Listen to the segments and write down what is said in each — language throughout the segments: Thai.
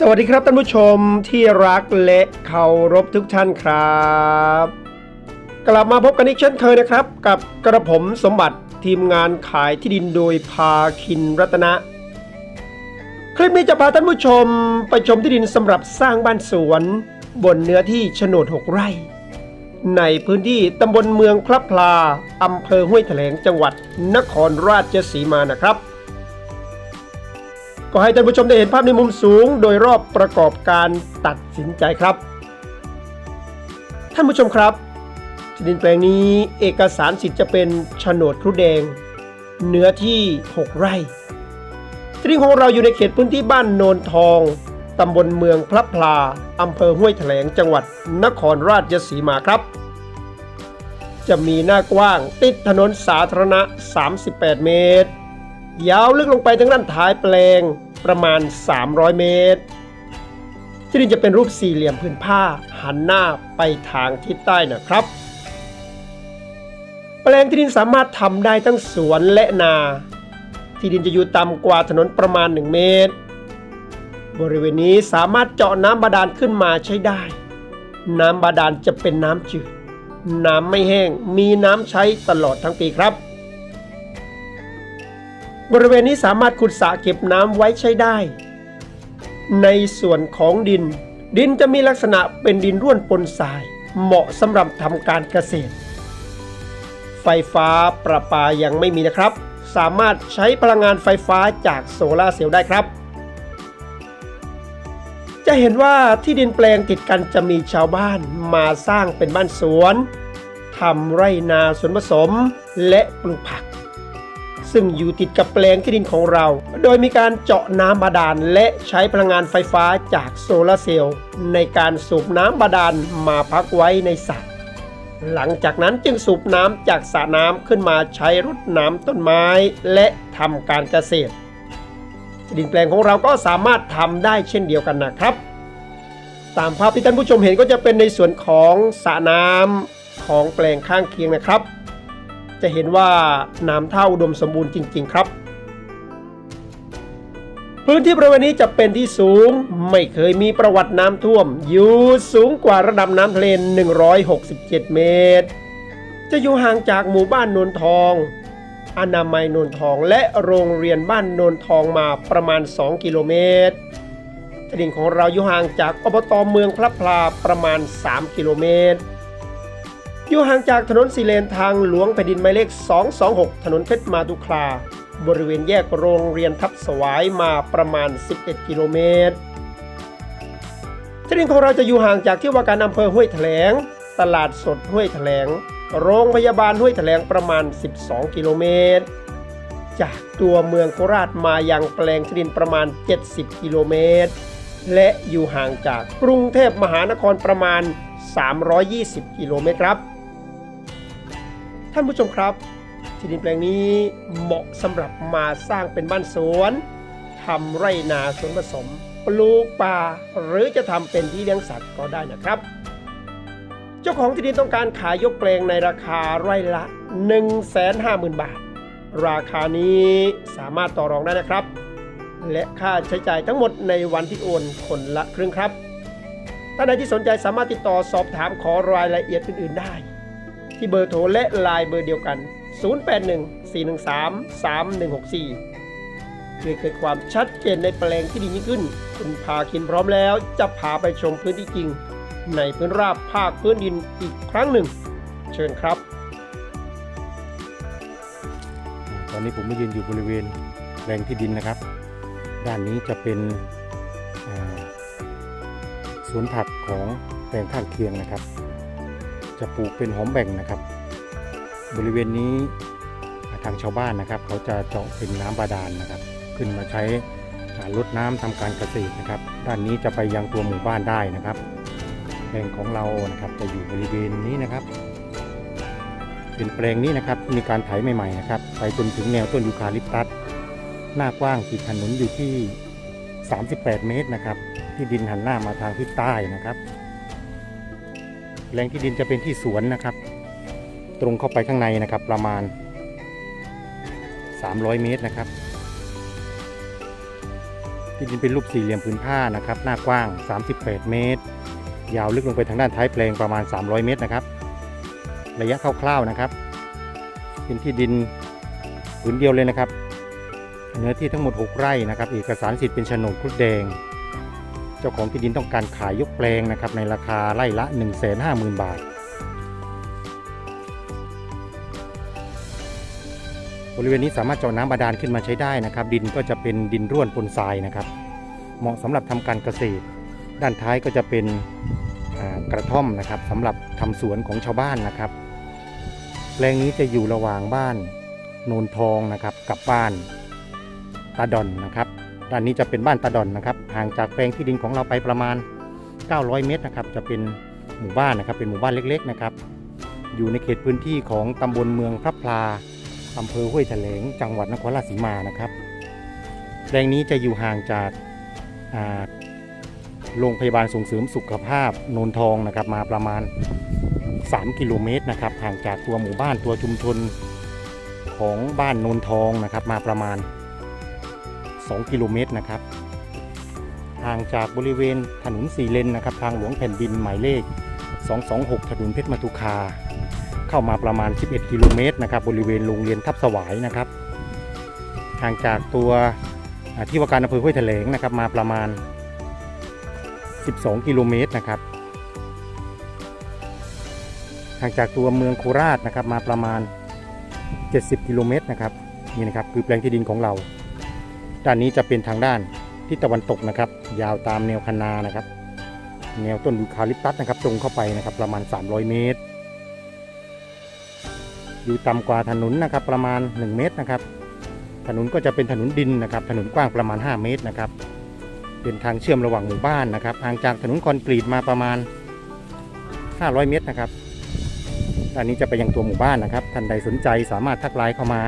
สวัสดีครับท่านผู้ชมที่รักและเคารพทุกท่านครับ กลับมาพบกันอีกเช่นเคยนะครับ กับกระผมสมบัติทีมงานขายที่ดินโดยพาคินรัตนะ คลิปนี้จะพาท่านผู้ชมไปชมที่ดินสำหรับสร้างบ้านสวน บนเนื้อที่โฉนด 6 ไร่ ในพื้นที่ตำบลเมืองพระพลาอำเภอห้วยแถลงจังหวัดนครราชสีมานะครับ ก็ให้ท่านผู้ชมได้เห็นภาพในมุมสูง โดยรอบประกอบการตัดสินใจครับ ท่านผู้ชมครับที่ดินแปลงนี้เอกสารสิทธิ์จะเป็นโฉนดครุแดง เนื้อที่ 6 ไร่ที่ดินของเราอยู่ในเขตพื้นที่บ้านโนนทอง ตำบลเมืองพระพลาอำเภอห้วยแถลงจังหวัดนครราชสีมาครับ จะมีหน้ากว้างติดถนนสาธารณะ 38 เมตร ยาวลึกลงไปถึงด้านท้ายแปลง ประมาณ 300 เมตร ที่ดินจะเป็นรูปสี่เหลี่ยมผืนผ้า หันหน้าไปทางทิศใต้นะครับ แปลงที่ดินสามารถทำได้ทั้งสวนและนา ที่ดินจะอยู่ต่ำกว่าถนนประมาณ 1 เมตร บริเวณนี้สามารถเจาะน้ำบาดาลขึ้นมาใช้ได้ น้ำบาดาลจะเป็นน้ำจืด น้ำไม่แห้ง มีน้ำใช้ตลอดทั้งปีครับ บริเวณนี้สามารถขุดสระเก็บน้ำไว้ใช้ได้ ในส่วนของดิน ดินจะมีลักษณะเป็นดินร่วนปนทราย เหมาะสำหรับทำการเกษตร ไฟฟ้าประปายังไม่มีนะครับ สามารถใช้พลังงานไฟฟ้าจากโซลาเซลล์ได้ครับ จะเห็นว่าที่ดินแปลงติดกันจะมีชาวบ้านมาสร้างเป็นบ้านสวนทำไร่นาสวนผสมและปลูกผัก ซึ่งอยู่ติดกับแปลงที่ดินของเรา โดยมีการเจาะน้ำบาดาลและใช้พลังงานไฟฟ้าจากโซลาร์เซลล์ในการสูบน้ำบาดาลมาพักไว้ในสระหลังจากนั้นจึงสูบน้ำจากสระน้ำขึ้นมาใช้รดน้ำต้นไม้และทำการเกษตร ดินแปลงของเราก็สามารถทำได้เช่นเดียวกันนะครับ ตามภาพที่ท่านผู้ชมเห็นก็จะเป็นในส่วนของสระน้ำของแปลงข้างเคียงนะครับ จะเห็นว่าน้ำเท่าอุดมสมบูรณ์จริง ๆ ครับพื้นที่บริเวณนี้จะเป็นที่สูงไม่เคยมีประวัติน้ำท่วม อยู่สูงกว่าระดับน้ำทะเล 167 เมตร จะอยู่ห่างจากหมู่บ้านนนทอง อนามัยนนทองและโรงเรียนบ้านนนทองมาประมาณ 2 กิโลเมตรที่ดินของเราอยู่ห่างจากอบตเมืองพระพลาประมาณ 3 กิโลเมตร อยู่ห่างจากถนนสีเลนทางหลวงแผ่นดินหมายเลข 226 ถนนเพชรมาตุคลา บริเวณแยกโรงเรียนทับสวายมาประมาณ 11 กิโลเมตรที่ดินของเราจะอยู่ห่างจากที่ว่าการอำเภอห้วยแถลง ตลาดสดห้วยแถลง โรงพยาบาลห้วยแถลงประมาณ 12 กิโลเมตร จากตัวเมืองโคราชมายังแปลงที่ดินประมาณ 70 กิโลเมตร และอยู่ห่างจากกรุงเทพมหานครประมาณ 320 กิโลเมตรครับ ท่านผู้ชมครับ ที่ดินแปลงนี้เหมาะสำหรับมาสร้างเป็นบ้านสวนทำไร่นาสวนผสม ปลูกป่า หรือจะทำเป็นที่เลี้ยงสัตว์ก็ได้นะครับ เจ้าของที่ดินต้องการขายยกแปลงในราคาไร่ละ 150,000 บาท ราคานี้สามารถต่อรองได้นะครับ และค่าใช้จ่ายทั้งหมดในวันที่โอนคนละครึ่งครับท่านใดที่สนใจสามารถติดต่อสอบถามขอรายละเอียดอื่นๆได้ ที่เบอร์โทรและไลน์เบอร์เดียวกัน 0814133164เพื่อเกิดความชัดเจนในแปลงที่ดียิ่งขึ้น คุณพาคินพร้อมแล้ว จะพาไปชมพื้นที่จริง ในพื้นราบภาคพื้นดินอีกครั้งหนึ่ง เชิญครับ ตอนนี้ผมมายืนอยู่บริเวณแปลงที่ดินนะครับ ด้านนี้จะเป็นสวนผักของแปลงข้างเคียงนะครับ จะปลูกเป็นหอมแบ่งนะครับ บริเวณนี้ทางชาวบ้านนะครับ เขาจะเจาะเป็นน้ำบาดาลนะครับ ขึ้นมาใช้ลดน้ำทำการเกษตรนะครับ ด้านนี้จะไปยังตัวหมู่บ้านได้นะครับแปลงของเรานะครับจะอยู่บริเวณนี้นะครับ เป็นแปลงนี้นะครับมีการไถใหม่ๆนะครับ ไปจนถึงแนวต้นยูคาลิปตัสหน้ากว้างติดถนนอยู่ที่ 38 เมตรนะครับ ที่ดินหันหน้ามาทางทิศใต้นะครับ แปลงที่ดินจะเป็นที่สวนนะครับ ตรงเข้าไปข้างในนะครับประมาณ 300 เมตรนะครับ ที่ดินเป็นรูปสี่เหลี่ยมผืนผ้านะครับ หน้ากว้าง 38 เมตร ยาวลึกลงไปทางด้านท้ายแปลงประมาณ 300 เมตรนะครับ ระยะคร่าวๆนะครับ เป็นที่ดินผืนเดียวเลยนะครับเนื้อที่ทั้งหมด 6 ไร่นะครับ เอกสารสิทธิ์เป็นโฉนดครุฑแดง จ้าของที่ดินต้องการขายยกแปลงนะครับในราคาไร่ละ 150,000 บาท บริเวณนี้สามารถเจาะน้ำบาดาลขึ้นมาใช้ได้นะครับ ดินก็จะเป็นดินร่วนปนทรายนะครับ เหมาะสำหรับทำการเกษตร ด้านท้ายก็จะเป็นกระท่อมนะครับสำหรับทำสวนของชาวบ้านนะครับ แปลงนี้จะอยู่ระหว่างบ้านโนนทองนะครับกับบ้านตาดอนนะครับ ด้านนี้จะเป็นบ้านตาดอนนะครับห่างจากแปลงที่ดินของเราไปประมาณ 900 เมตรนะครับ จะเป็นหมู่บ้านนะครับ เป็นหมู่บ้านเล็กๆนะครับ อยู่ในเขตพื้นที่ของตำบลเมืองพระพลาอำเภอห้วยแถลง จังหวัดนครราชสีมานะครับ แปลงนี้จะอยู่ห่างจากาโรงพยาบาลส่งเสริมสุขภาพโนนทองนะครับ มาประมาณ 3 กิโลเมตรนะครับ ห่างจากตัวหมู่บ้านตัวชุมชนของบ้านโนนทองนะครับ มาประมาณ 2 กิโลเมตรนะครับห่างจากบริเวณถนนสี่เลนนะครับ ทางหลวงแผ่นดินหมายเลข 226 ถนนเพชรมทุคา เข้ามาประมาณ 11 กิโลเมตรนะครับ บริเวณโรงเรียนทับสวายนะครับ ห่างจากตัวที่ว่าการอำเภอห้วยแถลงนะครับ มาประมาณ 12 กิโลเมตรนะครับ ห่างจากตัวเมืองโคราชนะครับ มาประมาณ 70 กิโลเมตรนะครับ นี่นะครับคือแปลงที่ดินของเรา ด้านนี้จะเป็นทางด้านทิศตะวันตกนะครับ ยาวตามแนวคันนานะครับ แนวต้นยูคาลิปตัสนะครับ ตรงเข้าไปนะครับ ประมาณ 300 เมตร อยู่ต่ำกว่าถนนนะครับ ประมาณ 1 เมตรนะครับ ถนนก็จะเป็นถนนดินนะครับ ถนนกว้างประมาณ 5 เมตรนะครับ เป็นทางเชื่อมระหว่างหมู่บ้านนะครับห่างจากถนนคอนกรีตมาประมาณ 500 เมตรนะครับด้านนี้จะไปยังตัวหมู่บ้านนะครับท่านใดสนใจสามารถทักไลน์เข้ามา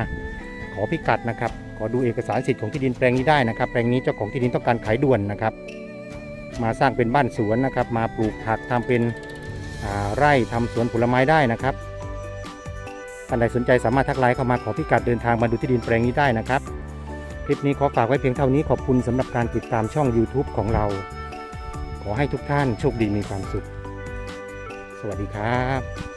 ขอพิกัดนะครับ ขอดูเอกสารสิทธิ์ของที่ดินแปลงนี้ได้นะครับ แปลงนี้เจ้าของที่ดินต้องการขายด่วนนะครับ มาสร้างเป็นบ้านสวนนะครับ มาปลูกผักทำเป็นไร่ทำสวนผลไม้ได้นะครับท่านใดสนใจสามารถทักไลน์เข้ามาขอพิกัดเดินทางมาดูที่ดินแปลงนี้ได้นะครับ คลิปนี้ขอฝากไว้เพียงเท่านี้ขอบคุณสำหรับการติดตามช่อง YouTube ของเรา ขอให้ทุกท่านโชคดีมีความสุข สวัสดีครับ